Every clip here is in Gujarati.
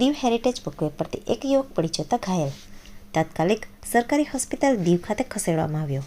દીવ હેરિટેજ બુકવે પરથી એક યુવક પડી જતા ઘાયલ. તાત્કાલિક સરકારી હોસ્પિટલ દીવ ખાતે ખસેડવામાં આવ્યો.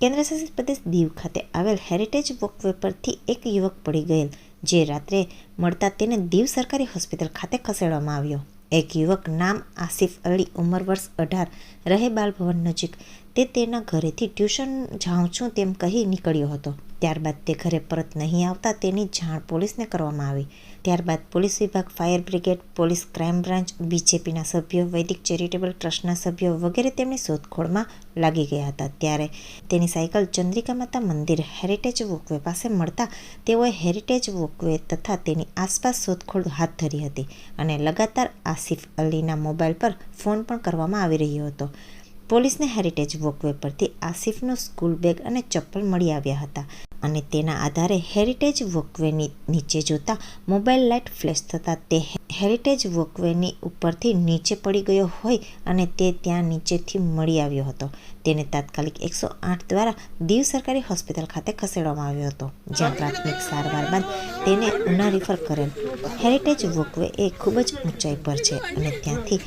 કેન્દ્રશાસિત પ્રદેશ દીવ ખાતે આવેલ હેરિટેજ વોકવે પરથી એક યુવક પડી ગયેલ, જે રાત્રે મળતા તેને દીવ સરકારી હોસ્પિટલ ખાતે ખસેડવામાં આવ્યો. એક યુવક નામ આસિફ અલી ઉંમર વર્ષ અઢાર. રહે બાલભવન નજીક. તે તેના ઘરેથી ટ્યુશન જાઉં છું તેમ કહી નીકળ્યો હતો. ત્યારબાદ તે ઘરે પરત નહીં આવતા તેની જાણ પોલીસને કરવામાં આવી. ત્યારબાદ પોલીસ વિભાગ, fire brigade, police crime branch, બીજેપીના સભ્યો, વૈદિક ચેરિટેબલ ટ્રસ્ટના સભ્યો વગેરે તેમની શોધખોળમાં લાગી ગયા હતા. ત્યારે તેની સાયકલ ચંદ્રિકા માતા મંદિર હેરિટેજ વોકવે પાસે મળતા તેઓએ હેરિટેજ વોકવે તથા તેની આસપાસ શોધખોળ હાથ ધરી હતી અને લગાતાર આસિફ અલીના મોબાઈલ પર ફોન પણ કરવામાં આવી રહ્યો હતો. પોલીસને હેરિટેજ વોકવે પરથી આસિફનો સ્કૂલ બેગ અને ચપ્પલ મળી આવ્યા હતા. અને તેના આધારે હેરિટેજ વોકવેની નીચે જોતા મોબાઈલ લાઇટ ફ્લેશ થતાં તે હેરિટેજ વોકવેની ઉપરથી નીચે પડી ગયો હોય અને તે ત્યાં નીચેથી મળી આવ્યો હતો. તેને તાત્કાલિક એકસો આઠ દ્વારા દીવ સરકારી હોસ્પિટલ ખાતે ખસેડવામાં આવ્યો હતો. જ્યાં પ્રાથમિક સારવાર બાદ તેને ઉના રિફર કરેલ. હેરિટેજ વોકવે એ ખૂબ જ ઊંચાઈ પર છે અને ત્યાંથી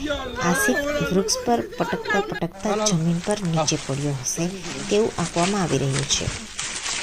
આસિફ વૃક્ષ પર પટકતા પટકતા જમીન પર નીચે પડ્યો હશે તેવું આંકવામાં આવી રહ્યું છે.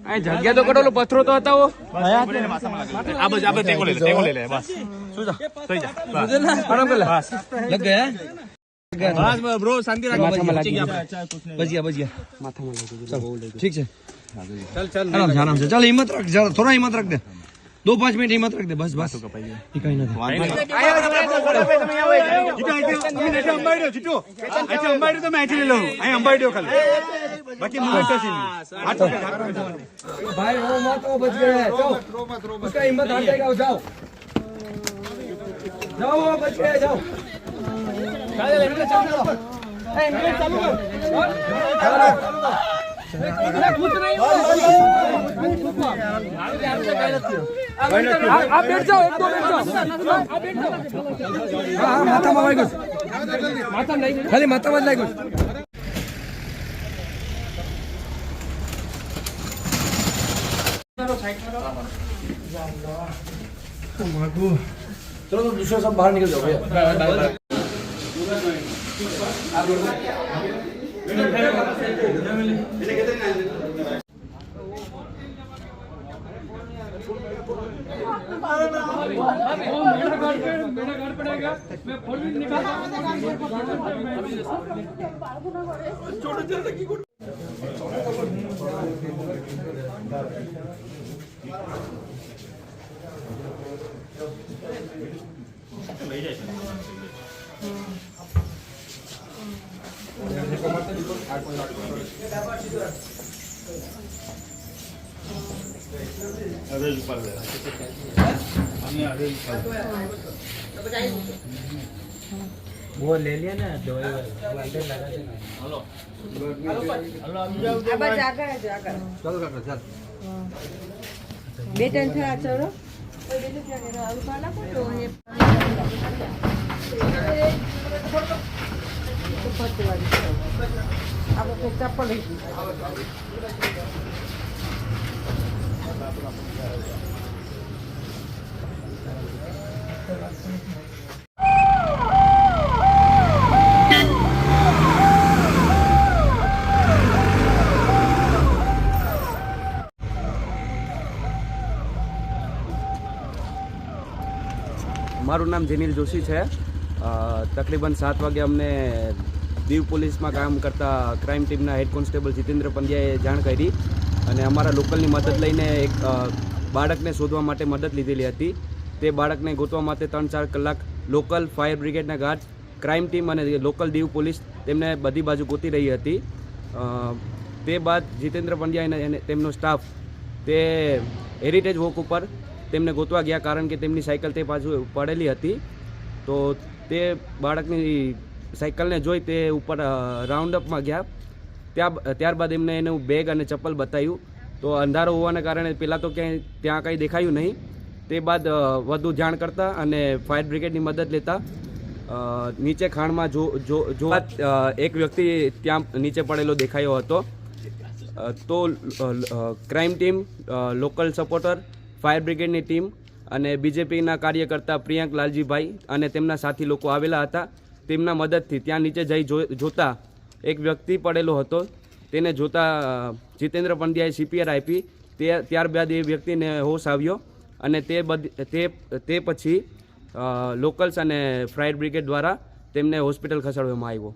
જગ્યા તો કટોલો પથરો તો હતા આ બાજુ આ ટેકો લઈ લે ટેકો લઈ લે બસ શું જા થઈ જા આરામ કર લે લગ ગયા બસ બસ બ્રો શાંતિ રાખ માથામાં લાગી. ભજીયા ભજીયા માથામાં લાગી ઠીક છે આરામ છે આરામ છે ચાલ હિંમત રાખ જરા થોડા હિંમત રાખ દે દો પાંચ મિનિટ હિંમત રાખ દે બસ બસ એ કઈ નથી જીટુ અહીંથી તમે નીચે અંબાઈ રહ્યો જીટુ અહીંથી बाकी मुंह बैठे सीन हाथ पकड़ भाई वो मत वो बच गए जाओ उसका हिम्मत हार जाएगा जाओ जाओ वो बच गए जाओ चल इनके चालू कर ए इनके चालू कर कुछ नहीं आप बैठ जाओ एक दो बैठ जाओ आप बैठ जाओ हां माता में लाग गयो माता में लाग गयो खाली माता में लाग गयो કરો સાઈડમાં કરો चलो तो दूसरे सब बाहर निकल जाओ भैया छोटे అదే చెప్పాలి అన్నీ అదే చెప్పాలి वो ले लिया ना दवाई वाला हेलो हेलो अब जाकर जाकर चल काका चल બે ત્રણ થયા ચડો ચપ્પલ Thank you. મારું નામ જેનિલ જોશી છે. તકરીબન સાત વાગે અમને દીવ પોલીસમાં કામ કરતા ક્રાઇમ ટીમના હેડ કોન્સ્ટેબલ જીતેન્દ્ર પંડ્યાએ જાણ કરી અને અમારા લોકલની મદદ લઈને એક બાળકને શોધવા માટે મદદ લીધેલી હતી. તે બાળકને ગોતવા માટે ત્રણ ચાર કલાક લોકલ ફાયર બ્રિગેડના ગાર્ડ, ક્રાઇમ ટીમ અને લોકલ દીવ પોલીસ તેમને બધી બાજુ ગોતી રહી હતી. તે બાદ જીતેન્દ્ર પંડ્યા અને તેમનો સ્ટાફ તે હેરિટેજ વોક ઉપર તેમને ગોતવા ગયા કારણ કે તેમની સાયકલ તે બાજુ પડેલી હતી. તો તે બાળકની સાયકલને જોઈ તે ઉપર રાઉન્ડ અપમાં ગયા. ત્યાં, ત્યારબાદ એમને એનું બેગ અને ચપ્પલ બતાવ્યું. તો અંધારો હોવાના કારણે પહેલાં તો ક્યાંય ત્યાં કંઈ દેખાયું નહીં. તે બાદ વધુ જાણ કરતા અને ફાયર બ્રિગેડની મદદ લેતા નીચે ખાણમાં જો જો જો એક વ્યક્તિ ત્યાં નીચે પડેલો દેખાયો હતો. તો crime team local supporter fire બ્રિગેડની team અને બીજેપીના કાર્યકર્તા પ્રિયંક લાલજીભાઈ અને તેમના સાથી લોકો આવેલા હતા. તેમના મદદથી ત્યાં નીચે જઈ જોતા એક વ્યક્તિ પડેલો હતો. તેને જોતા જીતેન્દ્ર પંડ્યાએ સીપીઆર આપી. તે ત્યારબાદ એ વ્યક્તિને હોશ આવ્યો અને તે તે તે પછી લોકલ્સ અને ફાયર બ્રિગેડ દ્વારા તેમને હોસ્પિટલ ખસેડવામાં આવ્યો.